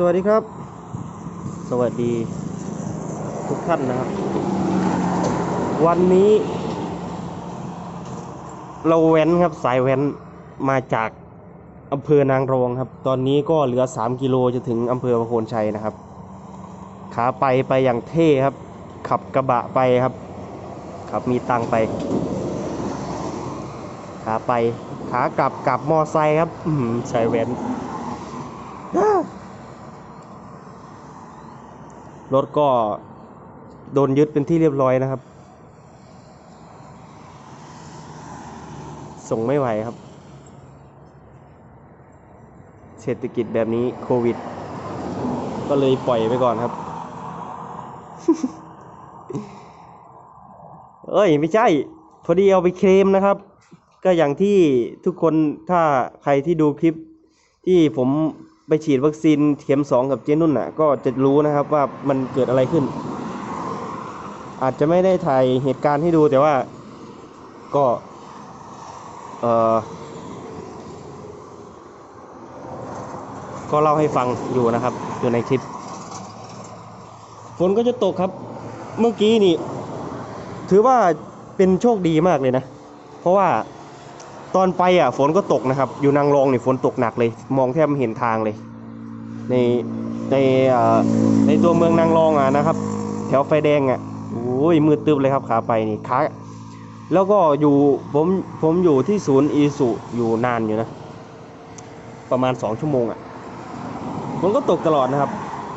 สวัสดีครับ สวัสดีทุกท่านนะครับ วันนี้ เราแว้นครับสายแว้นมาจากอำเภอนางรองครับ ตอนนี้ก็เหลือ 3 กิโลจะถึงอำเภอประโคนชัยนะครับ ขาไปไปอย่างเท่ครับ ขับกระบะไปครับ ขับมีตังไป ขาไปขากลับกลับมอไซค์ครับสายแว้น รถก็โดนยึดเป็นที่เรียบร้อยนะครับ ส่งไม่ไหวครับ เศรษฐกิจแบบนี้โควิด ก็เลยปล่อยไปก่อนครับ เอ้ย ไม่ใช่ พอดีเอาไปเคลมนะครับ ก็อย่างที่ทุกคนถ้าใครที่ดูคลิปที่ผม ไปฉีดวัคซีนเข็มสองกับเจนุ่นน่ะ ก็จะรู้นะครับว่ามันเกิดอะไรขึ้น อาจจะไม่ได้ถ่ายเหตุการณ์ให้ดูแต่ว่าก็เออก็เล่าให้ฟังอยู่นะครับ อยู่ในคลิป ฝนก็จะตกครับ เมื่อกี้นี่ ถือว่าเป็นโชคดีมากเลยนะ เพราะว่า ตอนไปอะฝนก็ตกนะครับ อยู่นางรองนี่ฝนตกหนักเลย มองแทบไม่เห็นทางเลย ในในเอ่อในตัวเมืองนางรองอะนะครับ แถวไฟแดงอะโอ้ยมืดตึบเลยครับขาไปนี่ขาแล้วก็อยู่ผมผมอยู่ที่ศูนย์อีสุอยู่นานอยู่นะ ประมาณสองชั่วโมงอะฝนก็ตกตลอดนะครับ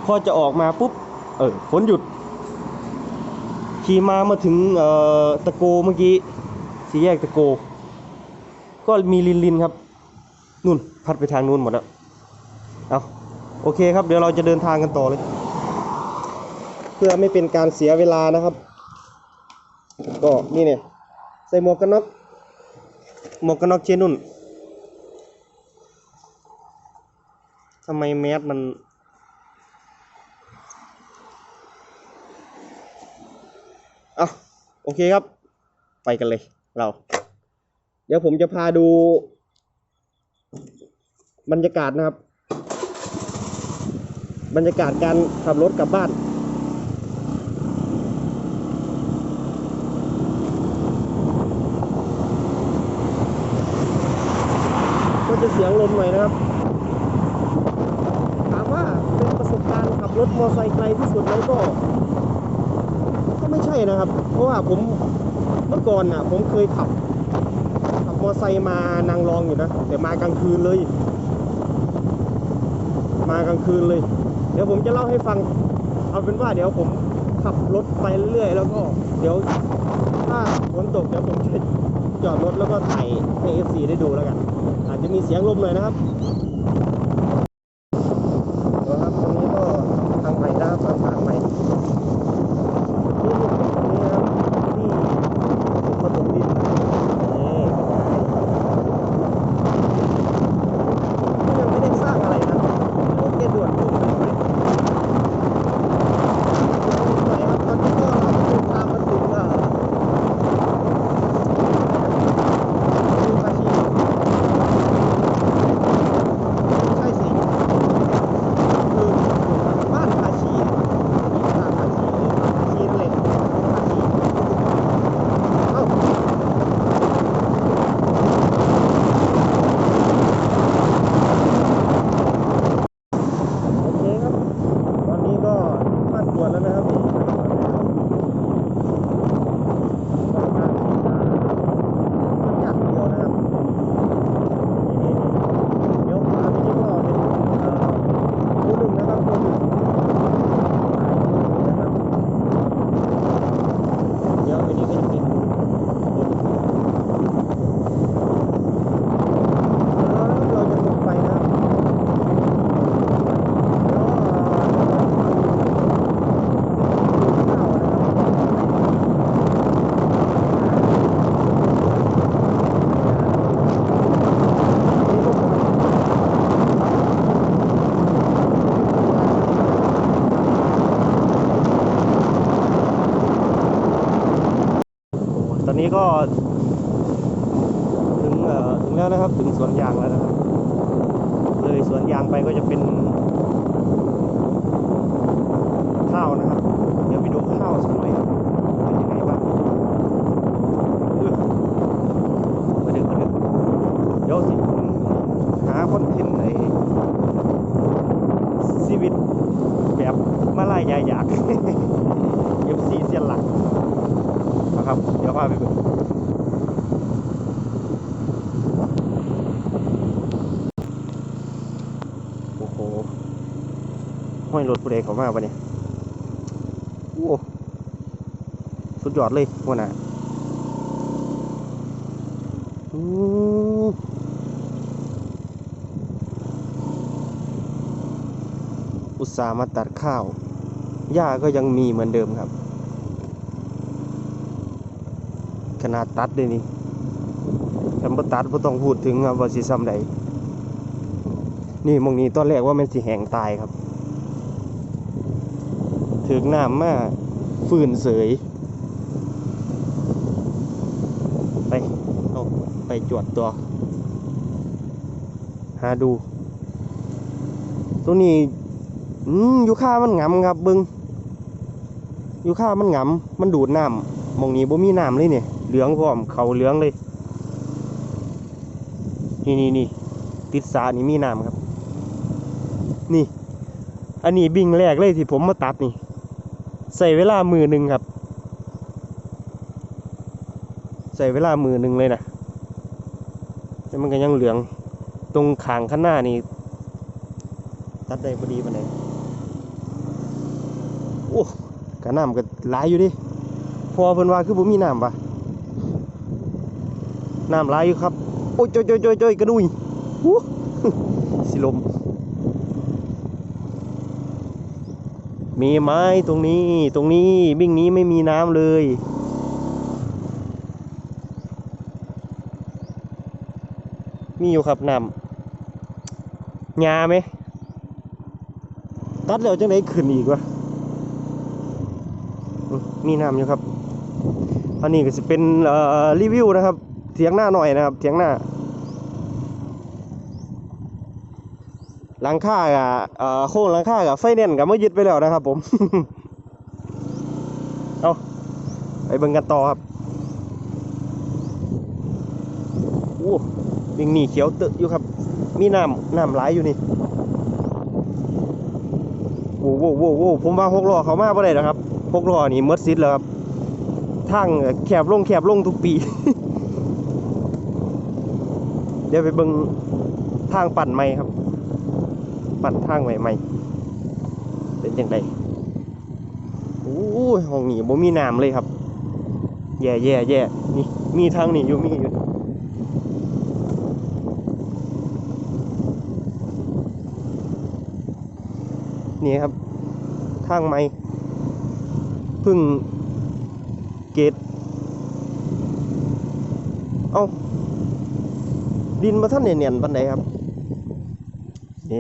พอจะออกมาปุ๊บ เออฝนหยุด ขี่มามาถึงเอ่อตะโกเมื่อกี้สี่แยกตะโก ก็มีลินลินครับนู่นพัดไปทางนู้นหมดแล้วเอาโอเคครับเดี๋ยวเราจะเดินทางกันต่อเลย เพื่อไม่เป็นการเสียเวลานะครับ ก็นี่เนี่ยใส่หมวกกันน็อกหมวกกันน็อกเชนุ่นทำไมแมสมันอะโอเคครับ ไปกันเลยเรา ดี๋ยวผมจะพาดูบรรยากาศนะครับ บรรยากาศการขับรถกลับบ้าน ก็จะเสียงลมหน่อยนะครับ ถามว่าเป็นประสบการณ์ขับรถมอเตอร์ไซค์ไกลที่สุดไหมก็ ก็ไม่ใช่นะครับ เพราะว่าผมเมื่อก่อนน่ะ ผมเคยขับ ขับมอไซค์มานางรองอยู่นะ แต่มากลางคืนเลย มากลางคืนเลย เดี๋ยวผมจะเล่าให้ฟัง เอาเป็นว่าเดี๋ยวผมขับรถไปเรื่อยแล้วก็เดี๋ยวถ้าฝนตกเดี๋ยวผมจะจอดรถแล้วก็ถ่ายให้เอฟซีได้ดูแล้วกัน อาจจะมีเสียงลมหน่อยนะครับ ยางแล้วนะครับเลยสวนยางไปก็จะเป็นข้าวนะครับ เดี๋ยวไปดูข้าวสักหน่อยเป็นยังไงบ้างมาดึกมาดึกเดี๋ยวสิหาคอนเทนต์ในชีวิตแบบมาลายยายอยากเอฟซีเสียนหลักนะครับ เดี๋ยวพาไปดูโอ้โห ห้อ ยรถผู้ใดเขามาปะเนี่ยโอ้สุดยอดเลยหัวหน้าอุตส่าห์มาตัดข้าว หญ้าก็ยังมีเหมือนเดิมครับ ขนาดตัดเลยนี่ถ้าบ่ตัดบ่ต้องพูดถึงครับว่าสิซ้ำใดนี่มองนี้ตอนแรกว่ามันสิแหงตายครับ ถึงน้ำมาฟืนเสย ไปเอาไปจวดตัว หาดู ตัวนี้อยู่ค่ามันงำครับบิงอยู่ค่ามันงำมันดูดน้ำมองนี้บ่มีน้ำเลยเนี่ยเหลืองพร้อมเขาเหลืองเลย นี่นี่นี่ติดสานี่มีน้ำครับ นี่ อันนี้บิ่งแรกเลยที่ผมมาตัดนี่ ใส่เวลามือหนึ่งครับ ใส่เวลามือหนึ่งเลยนะแต่มันก็ยังเหลืองตรงขางข้างหน้านี่ตัดได้พอดีปานไหนโอ้กะน้ำก็หลายอยู่ดิพอเพิ่นว่าคือบ่มีน้ำปะน้ำหลายอยู่ครับ โอ้ยโจยโจยโจยโจยกระดุยอู้สิลม มีไหม้ตรงนี้ตรงนี้บิ่งนี้ไม่มีน้ำเลยมีอยู่ครับน้ำหญ้าไหม ตัดแล้วจังไดขึ้นอีกวะมีน้ำอยู่ครับ อันนี้ก็จะเป็นรีวิวนะครับ เถียงหน้าหน่อยนะครับ เถียงหน้า หลังคากับเอ่อโค้งหลังคากับไฟแนนกับมายึดไปแล้วนะครับผมเอาไปเบิ่งกันต่อครับโอ้ยิงหนีเขียวตึกอยู่ครับ มีน้ำน้ำไหลอยู่นี่โว้โว้โว้โว้ผมว่าหกล้อเขามาบ่ได้แล้วครับหกล้อนี่หมดซิดแล้วครับทางแคบลงแคบลงทุกปี เดี๋ยวไปเบิ่งทางปั่นใหม่ครับ ปั่นทางใหม่ๆ เป็นจังไดโอ้ยห้องนี้บ่มีน้ำเลยครับ แย่แย่แย่นี่มีทางนี่อยู่มีอยู่นี่ครับทางใหม่พึ่งเกตเอา้าดินมาท่านเนียนๆปันไหนครับ เด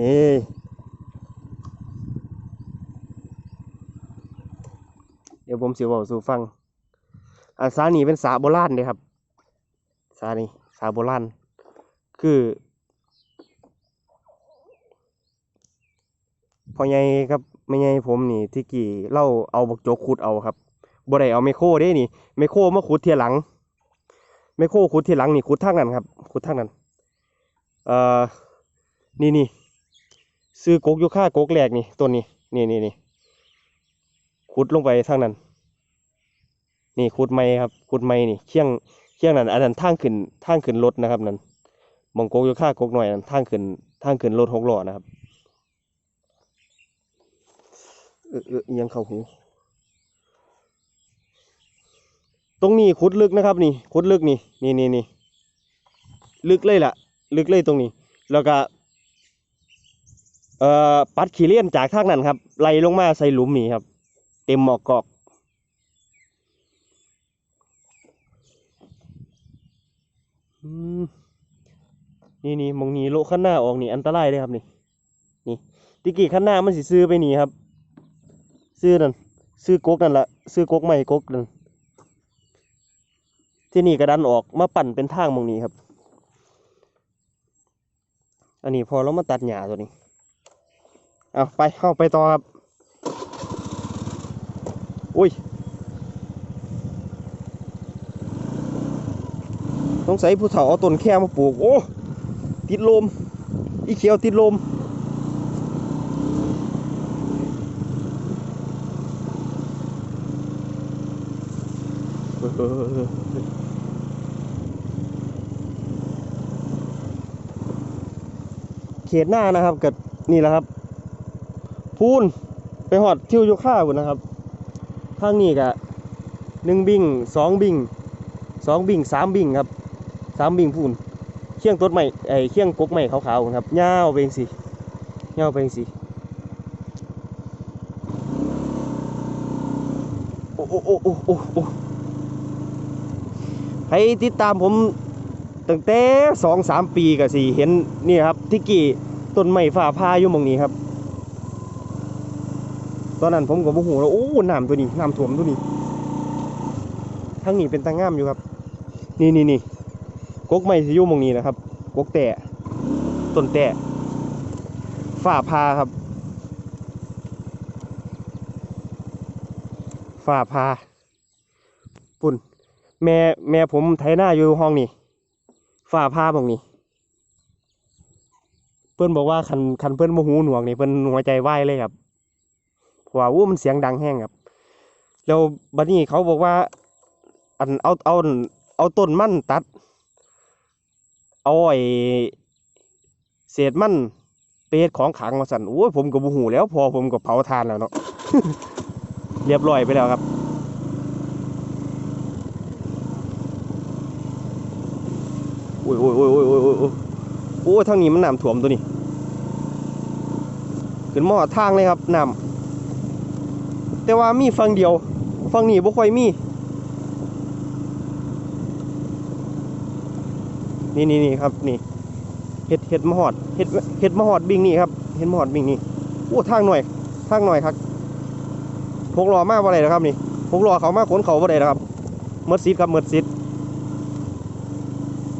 ี๋ยวผมสิบอกสู่ฟังอาสานี่เป็นสาโบราณเลยครับ สานี่สาโบราณ คือพ่อใหญ่ครับแม่ใหญ่ผมนี่ที่กี่เล่าเอาบกโจกขุดเอาครับบ่ได้เอาไมโครเด้นี่ไมโครมาขุดเทียหลังไมโครขุดเทียหลังนี่ขุดทางนั้นครับขุดทางนั้นเอ่อนี่นี่ ซื้อกกอยู่ค่ากกแรกนี่ต้นนี้นี่นี่นี่ขุดลงไปทางนั้น นี่ขุดไม้ครับขุดไม้นี่เคียงเคียงนั้นอันนั้นทางขึ้นทางขึ้นรถนะครับนั่นมองกกอยู่ค่ากกหน่อยนั่นทางขึ้นทางขึ้นรถหกล้อนะครับเออเออยังเข้าหูตรงนี้ขุดลึกนะครับนี่ขุดลึกนี่นี่นี่นี่ลึกเลยล่ะ ลึกเลยตรงนี้ แล้วก็ เอ่อปัดขี้เลี่ยนจากทางนั้นครับไหลลงมาใส่หลุมนี่ครับ เต็มหมอกกอกนี่นี่มองนี้โลขั้นหน้าออกนี่อันตรายเลยครับนี่นี่ติกี้ขั้นหน้ามันสิซื้อไปนี่ครับ ซื้อนั่นซื้อกกนั่นละซื้อกกใหม่กกนั่นที่นี่กระดันออกมาปั่นเป็นทางมองนี้ครับ อันนี้พอเรามาตัดหญ้าตัวนี้ เอาไปเข้าไปต่อครับ อุ้ยต้องใส่ผู้เฒ่าเอาต้นแค่มาปลูก โอ้ ติดลม อีเขียวติดลม เขตหน้านะครับกับนี่แหละครับ พูนไปหอดทิวโยค่าคุนนะครับทางนี้กะหนึ่งบิงสองบิงสองบิงสามบิงครับสามบิงพูนเคียงต้นใหม่ไอ้เคียงกกใหม่ขาวๆครับยาวไปงสิยาวไปงสิโอ้โอ้โอ้โอ้โอ้โอ้ให้ติดตามผมตั้งแต่สองสามปีก็สิเห็นนี่ครับที่กี่ต้นไม้ฝ่าพาอยู่มองนี้ครับ ตอนนั้นผมก็บ่ฮู้แล้วโอ้น้ำตัวนี้น้ำท่วมตัวนี้ทางนี้เป็นตางามอยู่ครับ นี่นี่นี่กกไม้สิยู่มองนี้นะครับ กกแต่ต้นแต่ฝ่าพาครับฝ่าพาปุ่นแม่แม่ผมไถหน้าอยู่ห้องนี้ฝ่าพาหมองนี้เพิ่อนบอกว่าคันคันเพิ่อนบ่หูหนวกนี่เพิ่นหัวใจวายเลยครับ ขวาวู้มันเสียงดังแห้งครับ แล้วบัดนี้เขาบอกว่า อันเอาเอาเอาต้นมันตัด เอาไอ้เศษมันเปรตของขังมาสั่นโอ้ยผมกับบูหูแล้ว พอผมกับเผาทานแล้วเนาะเรียบร้อยไปแล้วครับ โอ้ยโอ้ยโอ้ยโอ้ยโอ้ยโอ้ยโอ้ยทางนี้มันน้ำถ่วมตัวนี้ ขึ้นหม้อทางเลยครับน้ำ แต่ว่ามีฝั่งเดียวฝั่งนี้บ่ค่อยมี นี่นี่นี่ครับนี่เห็ดเห็ดมะฮอดเห็ดเห็ดมะฮอดบิงนี่ครับเห็ดมะฮอดบิงนี่โอ้ทางหน่อยทางหน่อยครับพกล้อมาบ่ได้แล้วครับนี่พกล้อเขามากขนเขาบ่ได้แล้วครับเมดซิดครับเมดซิด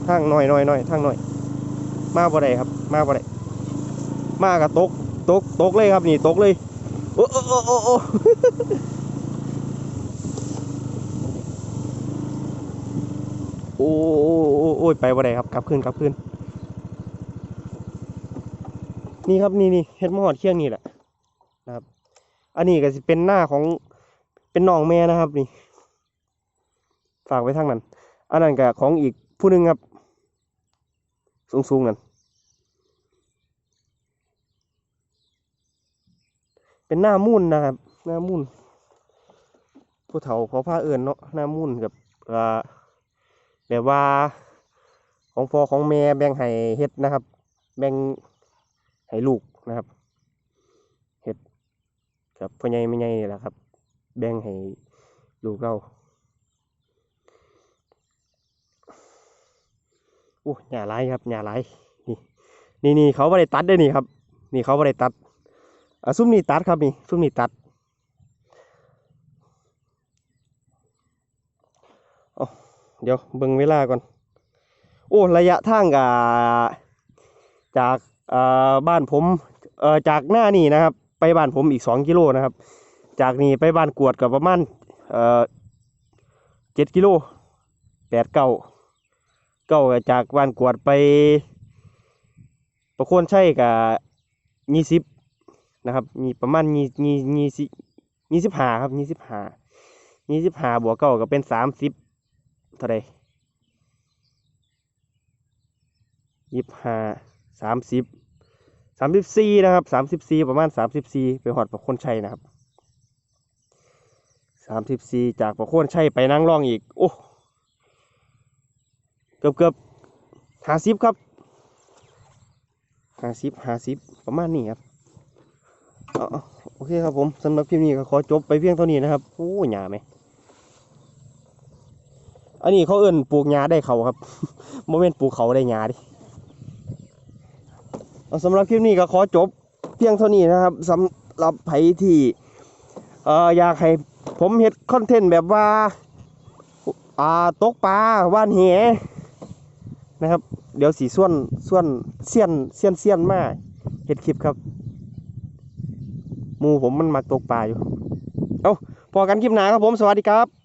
ทางหน่อยหน่อยหน่อยทางหน่อย มาบ่าได้ครับ มาบ่าได้มากับตกตกตกเลยครับนี่ตกเลย โอ้โอ้โอ้โอ้โอ้ยไปบ่ไดครับกลับคืนกลับคืนนี่ครับนี่นี่เฮ็ดมอดเคียงนี่แหละนะครับ อันนี้ก็สิเป็นหน้าของเป็นน้องแม่นะครับนี่ ฝากไว้ทางนั้น อันนั้นก็ของอีกผู้หนึงครับ สูงๆนั่น เป็นหน้ามุ่นนะครับ หน้ามุ่นผู้เฒ่าเขาพาเอิญเนาะหน้ามุ่นกับแบบว่า ของพ่อของแม่แบ่งให้เฮ็ดนะครับ แบ่งให้ลูกนะครับเฮ็ดกับพ่อใหญ่แม่ใหญ่นี่แหละครับ แบ่งให้ลูกเราโอ้หญ้าหลครับหญ้าหลายนี่นี่นี่เขาไม่ได้ตัดด้วยนี่ครับ นี่เขาไม่ได้ตัด อะซุ้มนี่ตัดครับนี่ซุ้มนี่ตัดเดี๋ยวเบิ่งเวลาก่อน โอ้ระยะทางกับจากบ้านผมจากหน้านี่นะครับ ไปบ้านผมอีกสองกิโลนะครับ จากนี่ไปบ้านกวดกับประมาณเจ็ดกิโลแปดเก้าเก้าจากบ้านกวดไป ประโคนชัยกับยี่สิบ นะครับ มีประมาณยี่ยี่ยี่สิยี่สิบห้าครับยี่สิบห้ายี่สิบห้าบวกเก้าก็เป็นสามสิบเท่าไรยี่สิบห้าสามสิบสามสิบสี่นะครับสามสิบสี่ประมาณสามสิบสี่ไปหอดประคนชัยนะครับสามสิบสี่จากประคนชัยไปนั่งร่องอีก โอ้เกือบเกือบห้าสิบครับห้าสิบห้าสิบประมาณนี้ครับ โอเคครับผมสำหรับคลิปนี้ก็ขอจบไปเพียงเท่านี้นะครับโอ้หญ้าไหมอันนี้เขาเอิ่นปลูกหญ้าได้เขาครับโมเมนปลูกเขาได้หญ้าดิสำหรับคลิปนี้ก็ขอจบเพียงเท่านี้นะครับสำหรับไผที่อยากให้ผมเฮ็ดคอนเทนต์แบบว่าอาตกปลาว่านแหนะครับ เดี๋ยวสีส่วนส่วนเสี้ยนเสี้ยนเสี้ยนมากเฮ็ดคลิปครับ มูผมมันมักตกปลาอยู่ เอ้าพอกันคลิปหน้าครับผม สวัสดีครับ